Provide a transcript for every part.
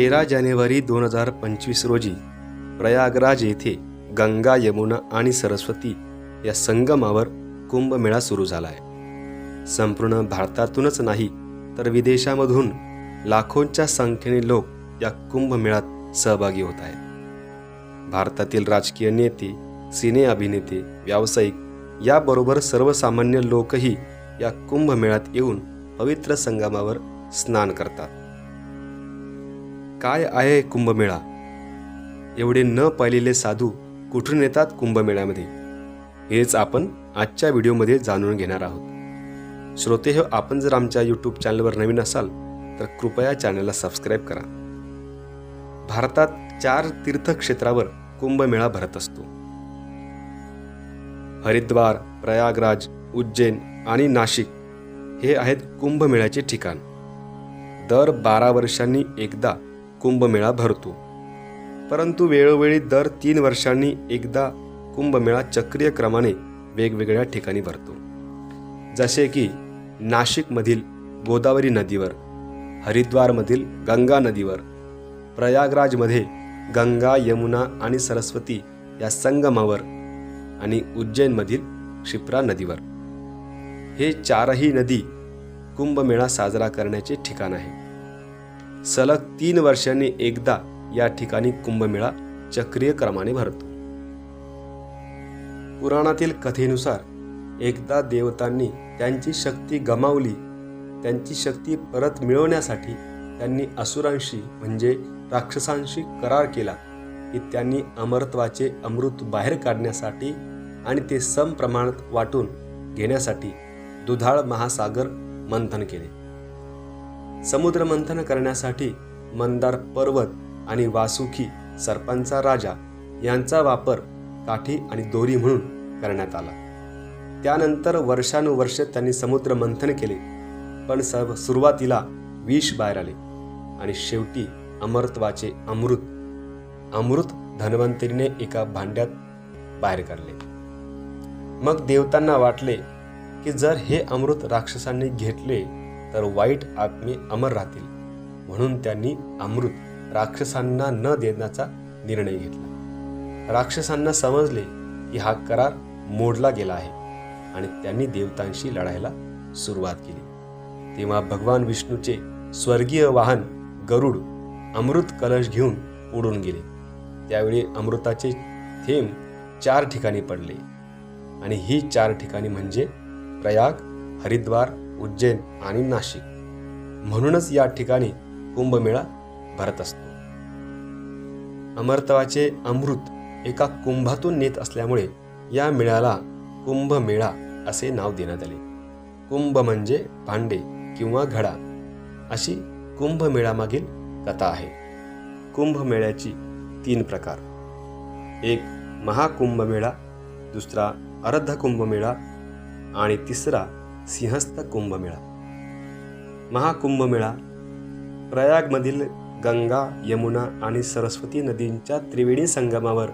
तेरा जानेवारी दोन हजार पंचवीस रोजी प्रयागराज येथे गंगा यमुना आणि सरस्वती या संगमावर कुंभमेळा सुरू झाला आहे संपूर्ण भारतातूनच नाही तर विदेशामधून लाखोंच्या संख्येने लोक या कुंभमेळ्यात सहभागी होत आहेत. भारतातील राजकीय नेते सिने अभिनेते व्यावसायिक याबरोबर सर्वसामान्य लोकही या कुंभमेळ्यात येऊन पवित्र संगमावर स्नान करतात. काय आहे कुंभमेळा? एवढे न पाहिलेले साधू कुठून येतात कुंभमेळ्यामध्ये? हेच आपण आजच्या व्हिडिओमध्ये जाणून घेणार आहोत. श्रोते हो आपण जर आमच्या यूट्यूब चॅनलवर नवीन असाल तर कृपया चॅनलला सबस्क्राईब करा. भारतात चार तीर्थक्षेत्रावर कुंभमेळा भरत असतो. हरिद्वार प्रयागराज उज्जैन आणि नाशिक हे आहेत कुंभमेळ्याचे ठिकाण. दर बारा वर्षांनी एकदा कुंभमेळा भरतो. परंतु वेळोवेळी दर तीन वर्षांनी एकदा कुंभमेळा चक्रीय क्रमाने वेगवेगळ्या ठिकाणी भरतो. जसे की नाशिकमधील गोदावरी नदीवर हरिद्वारमधील गंगा नदीवर प्रयागराजमध्ये गंगा यमुना आणि सरस्वती या संगमावर आणि उज्जैनमधील क्षिप्रा नदीवर. हे चारही नदी कुंभमेळा साजरा करण्याचे ठिकाण आहे. सलग तीन वर्षांनी एकदा या ठिकाणी कुंभमेळा चक्रीय क्रमाने भरतो. पुराणातील कथेनुसार एकदा देवतांनी त्यांची शक्ती गमावली त्यांची शक्ती परत मिळवण्यासाठी त्यांनी असुरांशी म्हणजे राक्षसांशी करार केला की त्यांनी अमरत्वाचे अमृत बाहेर काढण्यासाठी आणि ते सम प्रमाणात वाटून घेण्यासाठी दुधाळ महासागर मंथन केले. समुद्रमंथन करण्यासाठी मंदार पर्वत आणि वासुकी सर्पांचा राजा यांचा वापर काठी आणि दोरी म्हणून करण्यात आला. त्यानंतर वर्षानुवर्ष त्यांनी समुद्र मंथन केले पण सर्व सुरुवातीला विष बाहेर आले आणि शेवटी अमरत्वाचे अमृत अमृत धन्वंतरीने एका भांड्यात बाहेर काढले. मग देवतांना वाटले की जर हे अमृत राक्षसांनी घेतले तर वाईट आत्मे अमर राहतील. म्हणून त्यांनी अमृत राक्षसांना न देण्याचा निर्णय घेतला. राक्षसांना समजले की हा करार मोडला गेला आहे आणि त्यांनी देवतांशी लढायला सुरुवात केली. तेव्हा भगवान विष्णूचे स्वर्गीय वाहन गरुड अमृत कलश घेऊन उडून गेले. त्यावेळी अमृताचे थेंब चार ठिकाणी पडले. आणि ही चार ठिकाणी म्हणजे प्रयाग हरिद्वार उज्जैन आणि नाशिक. म्हणूनच या ठिकाणी कुंभमेळा भरत असतो. अमरत्वाचे अमृत एका कुंभातून नेत असल्यामुळे या मेळ्याला कुंभमेळा असे नाव देण्यात आले. कुंभ म्हणजे भांडे किंवा घडा अशी कुंभमेळ्यामागील कथा आहे. कुंभमेळ्याची तीन प्रकार. एक महाकुंभमेळा दुसरा अर्ध कुंभमेळा आणि तिसरा सिंहस्थ कुंभमेळा. महाकुंभमेळा प्रयागमधील गंगा यमुना आणि सरस्वती नदींच्या त्रिवेणी संगमावर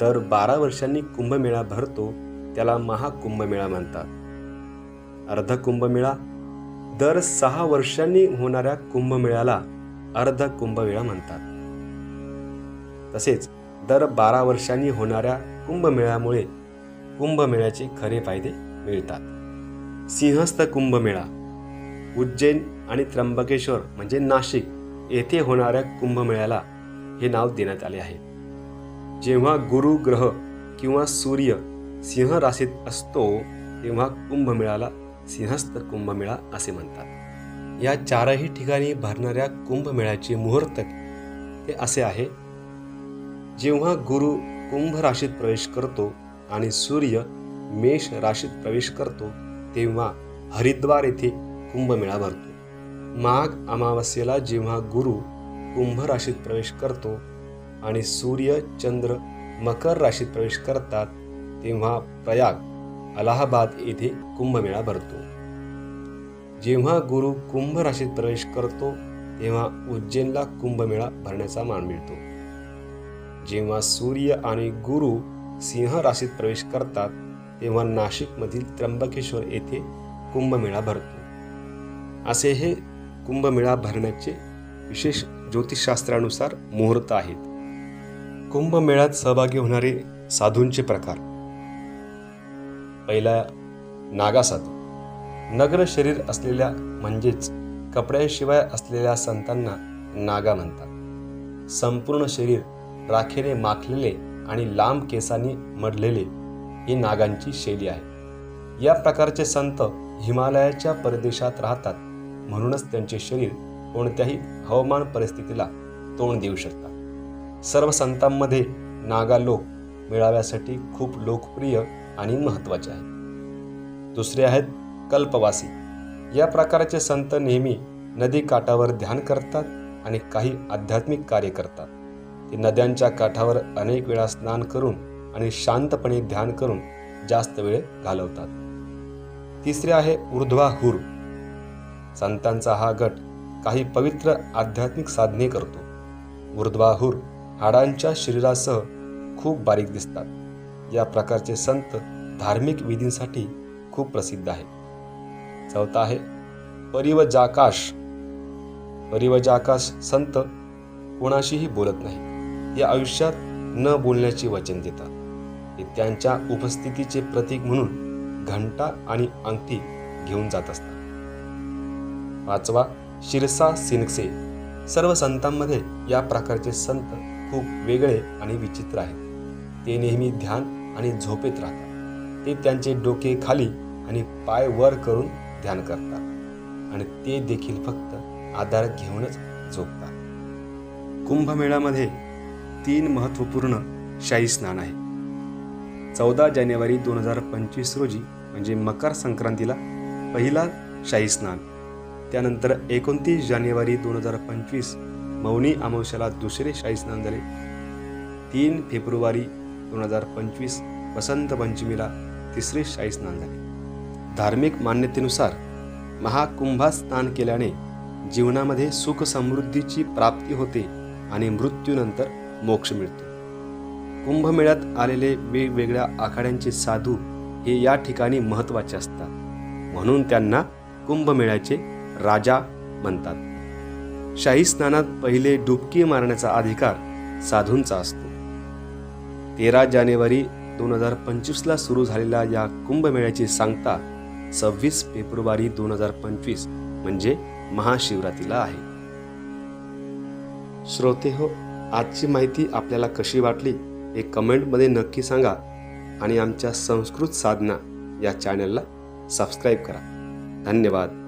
दर बारा वर्षांनी कुंभमेळा भरतो त्याला महाकुंभमेळा म्हणतात. अर्ध कुंभमेळा दर सहा वर्षांनी होणाऱ्या कुंभमेळ्याला अर्ध कुंभमेळा म्हणतात. तसेच दर बारा वर्षांनी होणाऱ्या कुंभमेळ्यामुळे कुंभमेळ्याचे खरे फायदे मिळतात. सिंहस्थ कुंभमेळा उज्जैन आणि त्र्यंबकेश्वर म्हणजे नाशिक येथे होणाऱ्या कुंभमेळ्याला हे नाव देण्यात आले आहे. जेव्हा गुरु ग्रह किंवा सूर्य सिंह राशीत असतो तेव्हा कुंभमेळ्याला सिंहस्थ कुंभमेळा असे म्हणतात. या चारही ठिकाणी भरणाऱ्या कुंभमेळ्याचे मुहूर्त हे असे आहे. जेव्हा गुरु कुंभ राशीत प्रवेश करतो आणि सूर्य मेष राशीत प्रवेश करतो तेव्हा हरिद्वार येथे कुंभमेळा भरतो. माघ अमावस्येला जेव्हा गुरु कुंभ राशीत प्रवेश करतो आणि सूर्य चंद्र मकर राशीत प्रवेश करतात तेव्हा प्रयाग अलाहाबाद येथे कुंभमेळा भरतो. जेव्हा गुरु कुंभ राशीत प्रवेश करतो तेव्हा उज्जैनला कुंभमेळा भरण्याचा मान मिळतो. जेव्हा सूर्य आणि गुरु सिंह राशीत प्रवेश करतात तेव्हा नाशिकमधील त्र्यंबकेश्वर येथे कुंभमेळा भरतो. असे हे कुंभमेळा भरण्याचे विशेष ज्योतिषशास्त्रानुसार मुहूर्त आहेत. कुंभमेळ्यात सहभागी होणारे साधूंचे प्रकार. पहिला नागा साधू नग्न शरीर असलेल्या म्हणजेच कपड्याशिवाय असलेल्या संतांना नागा म्हणतात. संपूर्ण शरीर राखेने माखलेले आणि लांब केसांनी मडलेले ही नागांची शैली आहे. या प्रकारचे संत हिमालयाच्या परदेशात राहतात. म्हणूनच त्यांचे शरीर कोणत्याही हवामान परिस्थितीला तोंड देऊ शकतात. सर्व संतांमध्ये नागा लोक मिळाव्यासाठी खूप लोकप्रिय आणि महत्त्वाचे आहे दुसरे आहेत कल्पवासी. या प्रकारचे संत नेहमी नदी काठावर ध्यान करतात आणि काही आध्यात्मिक कार्य करतात. ते नद्यांच्या काठावर अनेक वेळा स्नान करून आणि शांतपणे ध्यान करून जास्त वेळ घालवतात. तिसरे आहे ऊर्ध्वाहूर संतांचा हा गट काही पवित्र आध्यात्मिक साधने करतो. ऊर्ध्वाहूर हाडांच्या शरीरासह खूप बारीक दिसतात. या प्रकारचे संत धार्मिक विधींसाठी खूप प्रसिद्ध आहे चौथा आहे परिवजाकाश. परिवजाकाश संत कोणाशीही बोलत नाही या आयुष्यात न बोलण्याचे वचन देतात. ते त्यांच्या उपस्थितीचे प्रतीक म्हणून घंटा आणि अंगठी घेऊन जात असतात. पाचवा शिरसा सिनक्से. सर्व संतांमध्ये या प्रकारचे संत खूप वेगळे आणि विचित्र आहेत. ते नेहमी ध्यान आणि झोपेत राहतात. ते त्यांचे डोके खाली आणि पाय वर करून ध्यान करतात. आणि ते देखील फक्त आधार घेऊनच झोपतात. कुंभमेळ्यामध्ये तीन महत्त्वपूर्ण शाही स्नान आहे. चौदा जानेवारी दोन हजार पंचवीस रोजी म्हणजे मकर संक्रांतीला पहिला शाही स्नान. त्यानंतर एकोणतीस जानेवारी दोन हजार पंचवीस मौनी अमावस्याला दुसरे शाही स्नान झाले. तीन फेब्रुवारी दोन हजार पंचवीस वसंत पंचमीला तिसरे शाही स्नान झाले. धार्मिक मान्यतेनुसार महाकुंभात स्नान केल्याने जीवनामध्ये सुख समृद्धीची प्राप्ती होते आणि मृत्यूनंतर मोक्ष मिळतो. कुंभमेळ्यात आलेले वेगवेगळ्या आखाड्यांचे साधू हे या ठिकाणी महत्त्वाचे असतात. म्हणून त्यांना कुंभमेळ्याचे राजा म्हणतात. शाही स्नानात पहिले डुबकी मारण्याचा अधिकार साधूंचा असतो. तेरा जानेवारी दोन हजार पंचवीसला सुरू झालेल्या या कुंभमेळ्याची सांगता सव्वीस फेब्रुवारी दोन हजार पंचवीस म्हणजे महाशिवरात्रीला आहे. श्रोते हो आजची माहिती आपल्याला कशी वाटली? हे कमेंटमध्ये नक्की सांगा आणि आमच्या संस्कृत साधना या चॅनलला सबस्क्राईब करा. धन्यवाद.